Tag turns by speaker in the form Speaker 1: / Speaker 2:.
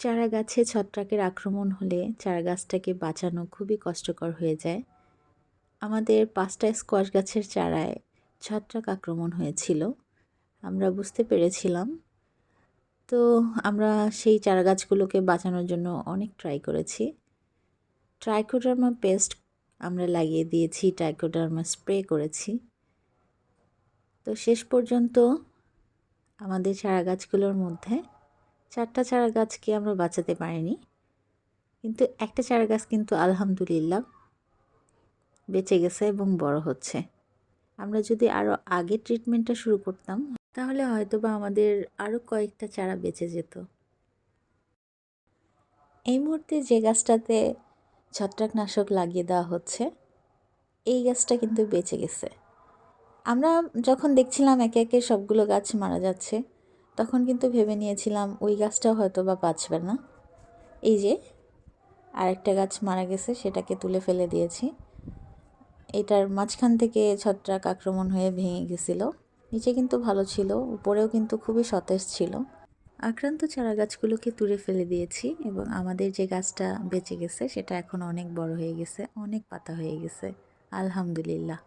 Speaker 1: চারা গাছে ছত্রাকের আক্রমণ হলে চারা গাছটাকে বাঁচানো খুবই কষ্টকর হয়ে যায়। আমাদের পাঁচটা স্কোয়াশ গাছের চারায় ছত্রাক আক্রমণ হয়েছিল, আমরা বুঝতে পেরেছিলাম। তো আমরা সেই চারা গাছগুলোকে বাঁচানোর জন্য অনেক ট্রাই করেছি। ট্রাইকোডার্মা পেস্ট আমরা লাগিয়ে দিয়েছি ট্রাইকোডার্মা স্প্রে করেছি। তো শেষ পর্যন্ত আমাদের চারা গাছগুলোর মধ্যে চারটা চারা গাছকে আমরা বাঁচাতে পারিনি? কিন্তু একটা চারা গাছ কিন্তু আলহামদুলিল্লাহ বেঁচে গেছে এবং বড় হচ্ছে। আমরা যদি আরও আগে ট্রিটমেন্টটা শুরু করতাম, তাহলে হয়তো বা আমাদের আরও কয়েকটা চারা বেঁচে যেত। এই মুহূর্তে যে গাছটাতে ছত্রাকনাশক লাগিয়ে দেওয়া হচ্ছে, এই গাছটা কিন্তু বেঁচে গেছে। আমরা যখন দেখছিলাম একে একে সবগুলো গাছ মারা যাচ্ছে তখন কিন্তু ভেবে নিয়েছিলাম ওই গাছটাও হয়তো বা বাঁচবে না। এই যে, আরেকটা গাছ মারা গেছে, সেটাকে তুলে ফেলে দিয়েছি। এটার মাঝখান থেকে ছত্রাক আক্রমণ হয়ে ভেঙে গেছিল। নিচে কিন্তু ভালো ছিল, উপরেও কিন্তু খুবই সতেজ ছিল। আক্রান্ত চারা গাছগুলোকে তুলে ফেলে দিয়েছি এবং আমাদের যে গাছটা বেঁচে গেছে, সেটা এখন অনেক বড় হয়ে গেছে, অনেক পাতা হয়ে গেছে। আলহামদুলিল্লাহ।